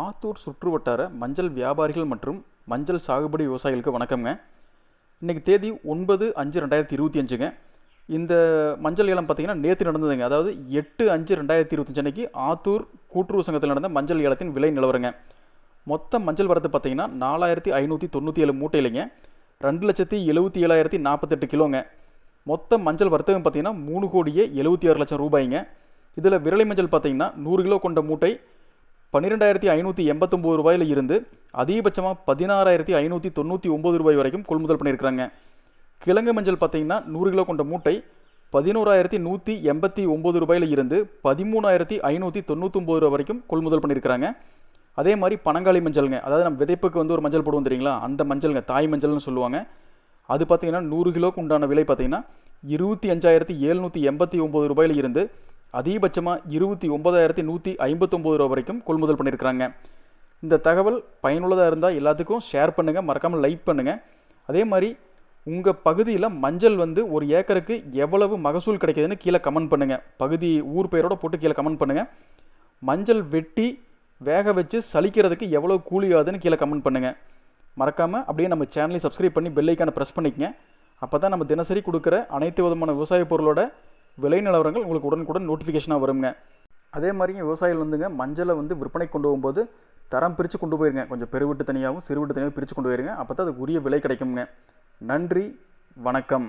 ஆத்தூர் சுற்றுவட்டார மஞ்சள் வியாபாரிகள் மற்றும் மஞ்சள் சாகுபடி விவசாயிகளுக்கு வணக்கம்ங்க. இன்றைக்கி தேதி ஒன்பது அஞ்சு ரெண்டாயிரத்தி இருபத்தி அஞ்சுங்க. இந்த மஞ்சள் ஏலம் பார்த்தீங்கன்னா நேற்று நடந்ததுங்க. அதாவது எட்டு அஞ்சு ரெண்டாயிரத்தி இருபத்தஞ்சு அன்னைக்கு ஆத்தூர் கூட்டுறவு சங்கத்தில் நடந்த மஞ்சள் ஏலத்தின் விலை நிலவரங்க. மொத்த மஞ்சள் வரத்து பார்த்தீங்கன்னா நாலாயிரத்தி ஐநூற்றி தொண்ணூற்றி ஏழு மூட்டையிலைங்க. ரெண்டு லட்சத்தி எழுபத்தி ஏழாயிரத்தி நாற்பத்தெட்டு கிலோங்க. மொத்த மஞ்சள் வர்த்தகம் பார்த்தீங்கன்னா மூணு கோடியே எழுபத்தி ஆறு லட்சம் ரூபாய்ங்க. இதில் விரலை மஞ்சள் பார்த்தீங்கன்னா நூறு கிலோ கொண்ட மூட்டை பன்னிரெண்டாயிரத்தி ஐநூற்றி எண்பத்தொம்போது ரூபாயில் இருந்து அதிகபட்சமாக பதினாறாயிரத்தி ஐநூற்றி தொண்ணூற்றி ஒம்பது ரூபாய் வரைக்கும் கொள்முதல் பண்ணியிருக்கிறாங்க கிழங்கு மஞ்சள் பார்த்தீங்கன்னா நூறு கிலோ கொண்ட மூட்டை பதினோராயிரத்தி நூற்றி எண்பத்தி ஒம்பது ரூபாயில் இருந்து பதிமூணாயிரத்தி ஐநூற்றி தொண்ணூற்றொம்பது ரூபா வரைக்கும் கொள்முதல் பண்ணியிருக்கிறாங்க அதே மாதிரி பனங்காளி மஞ்சள்ங்க அதாவது நம்ம விதைப்புக்கு வந்து ஒரு மஞ்சள் போடுவோம் தெரியுங்களா? அந்த மஞ்சள்ங்க தாய் மஞ்சள்னு சொல்லுவாங்க. அது பார்த்தீங்கன்னா நூறு கிலோக்கு உண்டான விலை பார்த்திங்கன்னா இருபத்தி அஞ்சாயிரத்தி எழுநூற்றி எண்பத்தி ஒம்பது ரூபாயில் இருந்து அதிகபட்சமாக இருபத்தி ஒன்பதாயிரத்தி நூற்றி ஐம்பத்தொம்போது ரூபா வரைக்கும் கொள்முதல் பண்ணியிருக்கிறாங்க இந்த தகவல் பயனுள்ளதாக இருந்தால் எல்லாத்துக்கும் ஷேர் பண்ணுங்கள் மறக்காமல் லைக் பண்ணுங்கள் அதே மாதிரி உங்கள் பகுதியில் மஞ்சள் வந்து ஒரு ஏக்கருக்கு எவ்வளவு மகசூல் கிடைக்கிதுன்னு கீழே கமெண்ட் பண்ணுங்கள் பகுதி ஊர் பெயரோட போட்டு கீழே கமெண்ட் பண்ணுங்கள் மஞ்சள் வெட்டி வேக வச்சு சலிக்கிறதுக்கு எவ்வளோ கூலி ஆகுதுன்னு கீழே கமெண்ட் பண்ணுங்கள் மறக்காமல் அப்படியே நம்ம சேனலை சப்ஸ்கிரைப் பண்ணி பெல்லைக்கான ப்ரெஸ் பண்ணிக்கங்க. அப்போ தான் நம்ம தினசரி கொடுக்குற அனைத்து விதமான விவசாய பொருளோட விலை நிலவரங்கள் உங்களுக்கு உடனுக்குடன் நோட்டிஃபிகேஷனாக வருங்க அதே மாதிரிங்க விவசாயிகள் வந்துங்க மஞ்சளை வந்து விற்பனை கொண்டு போகும்போது தரம் பிரித்து கொண்டு போயிருங்க. கொஞ்சம் பெருவிட்டு தனியாகவும் சிறுவிட்டு தனியாகவும் பிரித்து கொண்டு போயிருங்க. அப்போ தான் அதுக்கு உரிய விலை கிடைக்குங்க நன்றி வணக்கம்.